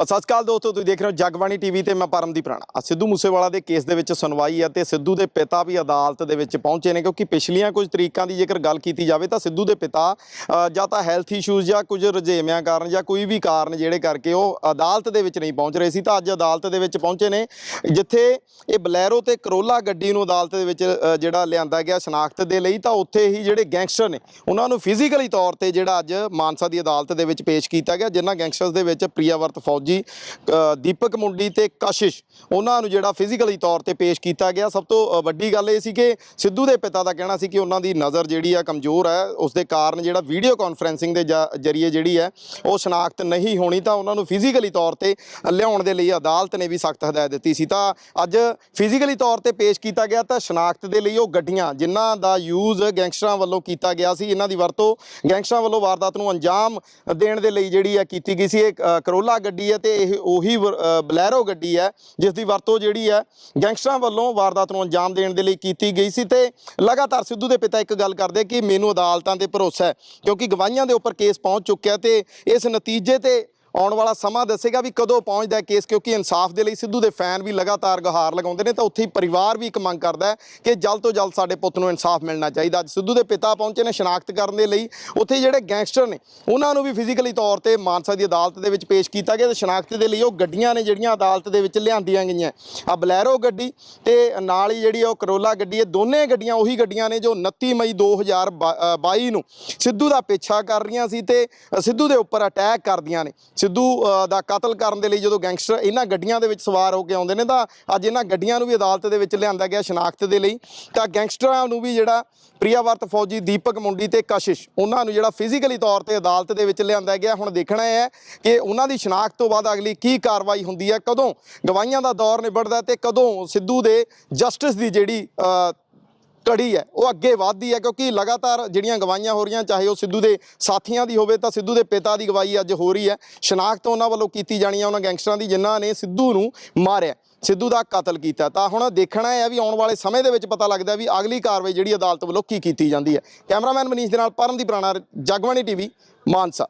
ਸਤਿ ਸ਼੍ਰੀ ਅਕਾਲ ਦੋਸਤੋ, ਤੁਸੀਂ ਦੇਖ ਰਹੇ ਹੋ ਜਗਬਾਣੀ ਟੀਵੀ ਤੇ ਮੈਂ ਪਰਮਦੀਪ ਰਾਣਾ। ਆ ਸਿੱਧੂ ਮੂਸੇਵਾਲਾ ਦੇ ਕੇਸ ਦੇ ਵਿੱਚ ਸੁਣਵਾਈ ਹੈ ਤੇ ਸਿੱਧੂ ਦੇ ਪਿਤਾ ਵੀ ਅਦਾਲਤ ਦੇ ਵਿੱਚ ਪਹੁੰਚੇ ਨੇ, ਕਿਉਂਕਿ ਪਿਛਲੀਆਂ ਕੁਝ ਤਰੀਕਾਂ ਦੀ ਜੇਕਰ ਗੱਲ ਕੀਤੀ ਜਾਵੇ ਤਾਂ ਸਿੱਧੂ ਦੇ ਪਿਤਾ ਜਾਂ ਤਾਂ ਹੈਲਥ ਇਸ਼ੂਜ਼ ਜਾਂ ਕੁਝ ਰੁਝੇਵਿਆਂ ਕਾਰਨ ਜਾਂ ਕੋਈ ਵੀ ਕਾਰਨ ਜਿਹੜੇ ਕਰਕੇ ਉਹ ਅਦਾਲਤ ਦੇ ਵਿੱਚ ਨਹੀਂ ਪਹੁੰਚ ਰਹੇ ਸੀ, ਤਾਂ ਅੱਜ ਅਦਾਲਤ ਦੇ ਵਿੱਚ ਪਹੁੰਚੇ ਨੇ, ਜਿੱਥੇ ਇਹ ਬਲੈਰੋ ਤੇ ਕਰੋਲਾ ਗੱਡੀ ਨੂੰ ਅਦਾਲਤ ਦੇ ਵਿੱਚ ਜਿਹੜਾ ਲਿਆਂਦਾ ਗਿਆ ਸ਼ਨਾਖਤ ਦੇ ਲਈ, ਤਾਂ ਉੱਥੇ ਹੀ ਜਿਹੜੇ ਗੈਂਗਸਟਰ ਨੇ, ਉਹਨਾਂ ਨੂੰ ਫਿਜ਼ੀਕਲੀ ਤੌਰ ਤੇ ਜਿਹੜਾ ਅੱਜ ਮਾਨਸਾ ਦੀ ਅਦਾਲਤ ਦੇ ਵਿੱਚ ਪੇਸ਼ ਕੀਤਾ ਗਿਆ, ਜਿਨ੍ਹਾਂ ਗੈਂਗਸਟਰਸ ਦੇ ਵਿੱਚ ਪ੍ਰਿਆਵਰਤ ਫੌਜੀ ਅ, ਦੀਪਕ ਮੁੰਡੀ ਤੇ ਕਸ਼ਿਸ਼ ਉਹਨਾਂ ਨੂੰ ਜਿਹੜਾ ਫਿਜ਼ੀਕਲੀ ਤੌਰ ਤੇ ਪੇਸ਼ ਕੀਤਾ ਗਿਆ ਸਭ ਤੋਂ ਵੱਡੀ ਗੱਲ ਇਹ ਸੀ ਕਿ ਸਿੱਧੂ ਦੇ ਪਿਤਾ ਦਾ ਕਹਿਣਾ ਸੀ ਕਿ ਉਹਨਾਂ ਦੀ ਨਜ਼ਰ ਜਿਹੜੀ ਆ ਕਮਜ਼ੋਰ ਹੈ ਉਸ ਦੇ ਕਾਰਨ ਜਿਹੜਾ ਵੀਡੀਓ ਕਾਨਫਰੈਂਸਿੰਗ ਦੇ ਜਾ- ਜਰੀਏ ਜਿਹੜੀ ਹੈ ਉਹ ਸ਼ਨਾਖਤ ਨਹੀਂ ਹੋਣੀ ਤਾਂ ਉਹਨਾਂ ਨੂੰ ਫਿਜ਼ੀਕਲੀ ਤੌਰ ਤੇ ਲਿਆਉਣ ਦੇ ਲਈ ਅਦਾਲਤ ਨੇ ਵੀ ਸਖਤ ਹਦਾਇਤ ਦਿੱਤੀ ਸੀ। ਤਾਂ ਅੱਜ ਫਿਜ਼ੀਕਲੀ ਤੌਰ ਤੇ ਪੇਸ਼ ਕੀਤਾ ਗਿਆ ਤਾਂ ਸ਼ਨਾਖਤ ਦੇ ਲਈ ਉਹ ਗੱਡੀਆਂ ਜਿਨ੍ਹਾਂ ਦਾ ਯੂਜ਼ ਗੈਂਗਸਟਰਾਂ ਵੱਲੋਂ ਕੀਤਾ ਗਿਆ ਸੀ ਇਹਨਾਂ ਦੀ ਵਰਤੋਂ ਗੈਂਗਸਟਰਾਂ ਵੱਲੋਂ ਵਾਰਦਾਤ ਨੂੰ ਅੰਜਾਮ ਦੇਣ ਦੇ ਲਈ ਜਿਹੜੀ ਹੈ ਕੀਤੀ ਗਈ ਸੀ ਇਹ ਕਰੋਲਾ ਗੱਡੀ ਹੈ ਤੇ ਇਹ ਉਹੀ ਵਰ- ਬਲੈਰੋ ਗੱਡੀ ਹੈ ਜਿਸ ਦੀ ਵਰਤੋਂ ਜਿਹੜੀ ਹੈ, ਗੈਂਗਸਟਰਾਂ ਵੱਲੋਂ ਵਾਰਦਾਤ ਨੂੰ ਅੰਜਾਮ ਦੇਣ ਦੇ ਲਈ ਕੀਤੀ ਗਈ ਸੀ ਤੇ ਲਗਾਤਾਰ ਸਿੱਧੂ ਦੇ ਪਿਤਾ ਇੱਕ ਗੱਲ ਕਰਦੇ ਕਿ ਮੈਨੂੰ ਅਦਾਲਤਾਂ ਤੇ ਭਰੋਸਾ ਹੈ, ਕਿਉਂਕਿ ਗਵਾਹੀਆਂ ਦੇ ਉੱਪਰ ਕੇਸ ਪਹੁੰਚ ਚੁੱਕਿਆ ਤੇ ਇਸ ਨਤੀਜੇ ਤੇ ਆਉਣ ਵਾਲਾ ਸਮਾਂ ਦੱਸੇਗਾ ਵੀ ਕਦੋਂ ਪਹੁੰਚਦਾ ਕੇਸ, ਕਿਉਂਕਿ ਇਨਸਾਫ ਦੇ ਲਈ ਸਿੱਧੂ ਦੇ ਫੈਨ ਵੀ ਲਗਾਤਾਰ ਗੁਹਾਰ ਲਗਾਉਂਦੇ ਨੇ, ਤਾਂ ਉੱਥੇ ਹੀ ਪਰਿਵਾਰ ਵੀ ਇੱਕ ਮੰਗ ਕਰਦਾ ਕਿ ਜਲਦ ਤੋਂ ਜਲਦ ਸਾਡੇ ਪੁੱਤ ਨੂੰ ਇਨਸਾਫ ਮਿਲਣਾ ਚਾਹੀਦਾ। ਅੱਜ ਸਿੱਧੂ ਦੇ ਪਿਤਾ ਪਹੁੰਚੇ ਨੇ ਸ਼ਨਾਖਤ ਕਰਨ ਦੇ ਲਈ। ਉੱਥੇ ਜਿਹੜੇ ਗੈਂਗਸਟਰ ਨੇ, ਉਹਨਾਂ ਨੂੰ ਵੀ ਫਿਜ਼ੀਕਲੀ ਤੌਰ ਤੇ ਮਾਨਸਾ ਦੀ ਅਦਾਲਤ ਦੇ ਵਿੱਚ ਪੇਸ਼ ਕੀਤਾ ਗਿਆ, ਤੇ ਸ਼ਨਾਖਤ ਦੇ ਲਈ ਉਹ ਗੱਡੀਆਂ ਨੇ ਜਿਹੜੀਆਂ ਅਦਾਲਤ ਦੇ ਵਿੱਚ ਲਿਆਂਦੀਆਂ ਗਈਆਂ। ਆ ਬਲੈਰੋ ਗੱਡੀ ਤੇ ਨਾਲ ਹੀ ਜਿਹੜੀ ਉਹ ਕਰੋਲਾ ਗੱਡੀ ਇਹ ਦੋਨੇ ਗੱਡੀਆਂ ਉਹੀ ਗੱਡੀਆਂ ਨੇ ਜੋ 29 ਮਈ 2022 ਨੂੰ ਸਿੱਧੂ ਦਾ ਪਿੱਛਾ ਕਰ ਰਹੀਆਂ ਸੀ ਤੇ ਸਿੱਧੂ ਦੇ ਉੱਪਰ ਅਟੈਕ ਕਰਦੀਆਂ ਨੇ। ਸਿੱਧੂ ਦਾ ਕਤਲ ਕਰਨ ਦੇ ਲਈ ਜਦੋਂ ਗੈਂਗਸਟਰ ਇਹਨਾਂ ਗੱਡੀਆਂ ਦੇ ਵਿੱਚ ਸਵਾਰ ਹੋ ਕੇ ਆਉਂਦੇ ਨੇ, ਤਾਂ ਅੱਜ ਇਹਨਾਂ ਗੱਡੀਆਂ ਨੂੰ ਵੀ ਅਦਾਲਤ ਦੇ ਵਿੱਚ ਲਿਆਂਦਾ ਗਿਆ ਸ਼ਨਾਖਤ ਦੇ ਲਈ। ਤਾਂ ਗੈਂਗਸਟਰਾਂ ਨੂੰ ਵੀ ਜਿਹੜਾ ਪ੍ਰਿਆਵਰਤ ਫੌਜੀ ਦੀਪਕ ਮੁੰਡੀ ਤੇ ਕਸ਼ਿਸ਼, ਉਹਨਾਂ ਨੂੰ ਜਿਹੜਾ ਫਿਜ਼ੀਕਲੀ ਤੌਰ ਤੇ ਅਦਾਲਤ ਦੇ ਵਿੱਚ ਲਿਆਂਦਾ ਗਿਆ। ਹੁਣ ਦੇਖਣਾ ਹੈ ਕਿ ਉਹਨਾਂ ਦੀ ਸ਼ਨਾਖਤ ਤੋਂ ਬਾਅਦ ਅਗਲੀ ਕੀ ਕਾਰਵਾਈ ਹੁੰਦੀ ਹੈ, ਕਦੋਂ ਗਵਾਹੀਆਂ ਦਾ ਦੌਰ ਨਿਬੜਦਾ ਹੈ ਤੇ ਕਦੋਂ ਸਿੱਧੂ ਦੇ ਜਸਟਿਸ ਦੀ ਜਿਹੜੀ ਕੜੀ ਹੈ, ਉਹ ਅੱਗੇ ਵਧਦੀ ਹੈ ਕਿਉਂਕਿ ਲਗਾਤਾਰ ਜਿਹੜੀਆਂ ਗਵਾਹੀਆਂ ਹੋ ਰਹੀਆਂ, ਚਾਹੇ ਉਹ ਸਿੱਧੂ ਦੇ ਸਾਥੀਆਂ ਦੀ ਹੋਵੇ ਤਾਂ ਸਿੱਧੂ ਦੇ ਪਿਤਾ ਦੀ ਗਵਾਹੀ ਅੱਜ ਹੋ ਰਹੀ ਹੈ। ਸ਼ਨਾਖਤ ਉਹਨਾਂ ਵੱਲੋਂ ਕੀਤੀ ਜਾਣੀ ਹੈ, ਉਹਨਾਂ ਗੈਂਗਸਟਰਾਂ ਦੀ ਜਿਨ੍ਹਾਂ ਨੇ ਸਿੱਧੂ ਨੂੰ ਮਾਰਿਆ। ਸਿੱਧੂ ਦਾ ਕਤਲ ਕੀਤਾ। ਤਾਂ ਹੁਣ ਦੇਖਣਾ ਹੈ ਵੀ ਆਉਣ ਵਾਲੇ ਸਮੇਂ ਦੇ ਵਿੱਚ ਪਤਾ ਲੱਗਦਾ ਵੀ ਅਗਲੀ ਕਾਰਵਾਈ ਜਿਹੜੀ ਅਦਾਲਤ ਵੱਲੋਂ ਕੀ ਕੀਤੀ ਜਾਂਦੀ ਹੈ। ਕੈਮਰਾਮੈਨ ਮਨੀਸ਼ ਦੇ ਨਾਲ ਪਰਮਦੀਪ ਰਾਣਾ ਜਗਬਾਣੀ ਟੀਵੀ, ਮਾਨਸਾ।